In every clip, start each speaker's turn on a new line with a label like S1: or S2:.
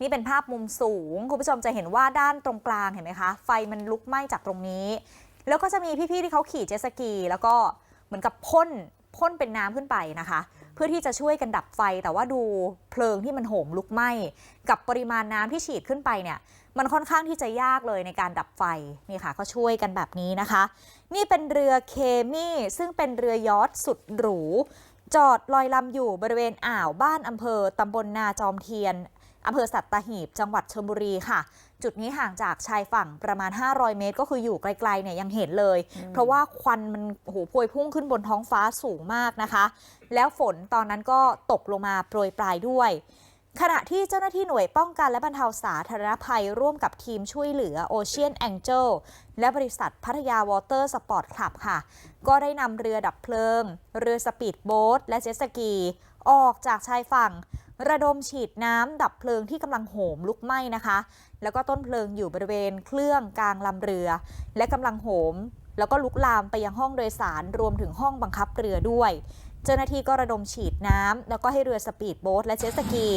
S1: นี่เป็นภาพมุมสูง คุณผู้ชมจะเห็นว่าด้านตรงกลางเห็นไหมคะ ไฟมันลุกไหม้จากตรงนี้ แล้วก็จะมีพี่ๆที่เขาขี่เจสกี แล้วก็เหมือนกับพ่นพ่นเป็นน้ำขึ้นไปนะคะ เพื่อที่จะช่วยกันดับไฟแต่ว่าดูเพลิงที่มันโหมลุกไหม้กับปริมาณน้ำที่ฉีดขึ้นไปเนี่ยมันค่อนข้างที่จะยากเลยในการดับไฟนี่ค่ะ ก็ช่วยกันแบบนี้นะคะ นี่เป็นเรือเคมี่ซึ่งเป็นเรือยอทสุดหรู จอดลอยลำอยู่บริเวณอ่าวบ้านอำเภอตำบลนาจอมเทียน อำเภอสัตหีบ จังหวัดชลบุรีค่ะ จุดนี้ห่างจากชายฝั่งประมาณ 500 เมตร ก็คืออยู่ไกลๆเนี่ยยังเห็นเลย เพราะว่าควันมันโอ้โหพวยพุ่งขึ้นบนท้องฟ้าสูงมากนะคะ แล้วฝนตอนนั้นก็ตกลงมาโปรยปลายด้วยขณะที่เจ้าหน้าที่หน่วยป้องกันและบรรเทาสาธารณภัยร่วมกับทีมช่วยเหลือ Ocean Angel และบริษัทพัทยาวอเตอร์สปอร์ตคลับค่ะ ก็ได้นำเรือดับเพลิง เรือสปีดโบ๊ทและเจ็ตสกี ออกจากชายฝั่ง ระดมฉีดน้ำดับเพลิงที่กำลังโหมลุกไหม้นะคะ แล้วก็ต้นเพลิงอยู่บริเวณเครื่องกลางลำเรือ และกำลังโหม แล้วก็ลุกลามไปยังห้องโดยสารรวมถึงห้องบังคับเรือด้วย เจ้าหน้าที่ก็ระดมฉีดน้ำแล้วก็ให้เรือสปีดโบ๊ทและเจ็ตสกี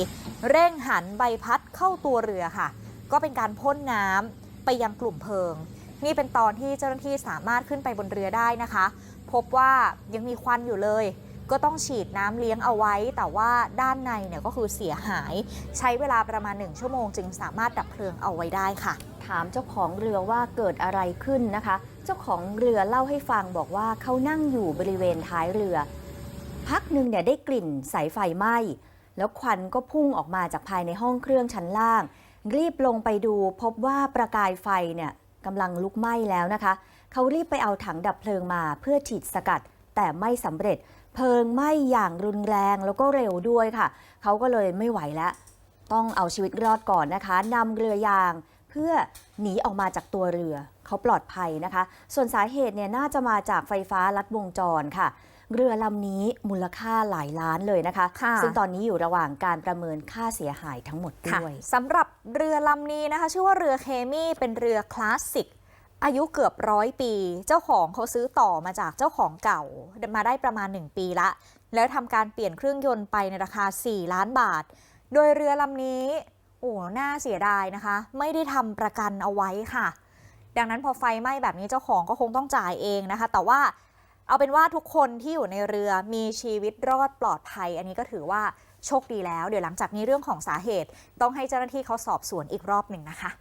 S1: เร่งหันใบพัดเข้าตัวเรือค่ะ ก็เป็นการพ่นน้ำไปยังกลุ่มเพลิง นี่เป็นตอนที่เจ้าหน้าที่สามารถขึ้นไปบนเรือได้นะคะ พบว่ายังมีควันอยู่เลย ก็ต้องฉีดน้ำเลี้ยงเอาไว้ แต่ว่าด้านในเนี่ยก็คือเสียหาย ใช้เวลาประมาณ 1 ชั่วโมง จึงสามารถดับเพลิงเอาไว้ได้ค่ะ
S2: ถามเจ้าของเรือว่าเกิดอะไรขึ้นนะคะ เจ้าของเรือเล่าให้ฟังบอกว่าเขานั่งอยู่บริเวณท้ายเรือ พักหนึ่งเนี่ยได้กลิ่นสายไฟไหม้แล้วควันก็พุ่งออกมาจากภายในห้องเครื่องชั้นล่าง รีบลงไปดูพบว่าประกายไฟเนี่ยกำลังลุกไหม้แล้วนะคะ เขารีบไปเอาถังดับเพลิงมาเพื่อฉีดสกัด แต่ไม่สำเร็จ เพลิงไหม้อย่างรุนแรงแล้วก็เร็วด้วยค่ะ เขาก็เลยไม่ไหวแล้ว ต้องเอาชีวิตรอดก่อนนะคะนำเรือยางเพื่อหนีออกมาจากตัวเรือ เขาปลอดภัยนะคะ ส่วนสาเหตุเนี่ยน่าจะมาจากไฟฟ้าลัดวงจรค่ะ เรือลำนี้มูลค่าหลายล้านเลยนะคะ
S1: ค่ะ
S2: ซึ่งตอนนี้อยู่ระหว่างการประเมินค่าเสียหายทั้งหมด
S1: ค่ะ
S2: ด้วย
S1: สำหรับเรือลำนี้นะคะ ชื่อว่าเรือเคมี่เป็นเรือคลาสสิก อายุเกือบร้อยปี เจ้าของเขาซื้อต่อมาจากเจ้าของเก่ามาได้ประมาณ 1 ปีละ แล้วทำการเปลี่ยนเครื่องยนต์ไปในราคา 4 ล้านบาท โดยเรือลำนี้โอ้น่าเสียดายนะคะ ไม่ได้ทำประกันเอาไว้ค่ะ ดังนั้นพอไฟไหม้แบบนี้เจ้าของก็คงต้องจ่ายเองนะคะ แต่ว่าเอาเป็นว่าทุกคนที่อยู่ในเรือมีชีวิตรอดปลอดภัย อันนี้ก็ถือว่าโชคดีแล้ว เดี๋ยวหลังจากนี้เรื่องของสาเหตุ ต้องให้เจ้าหน้าที่เขาสอบสวนอีกรอบหนึ่งนะคะ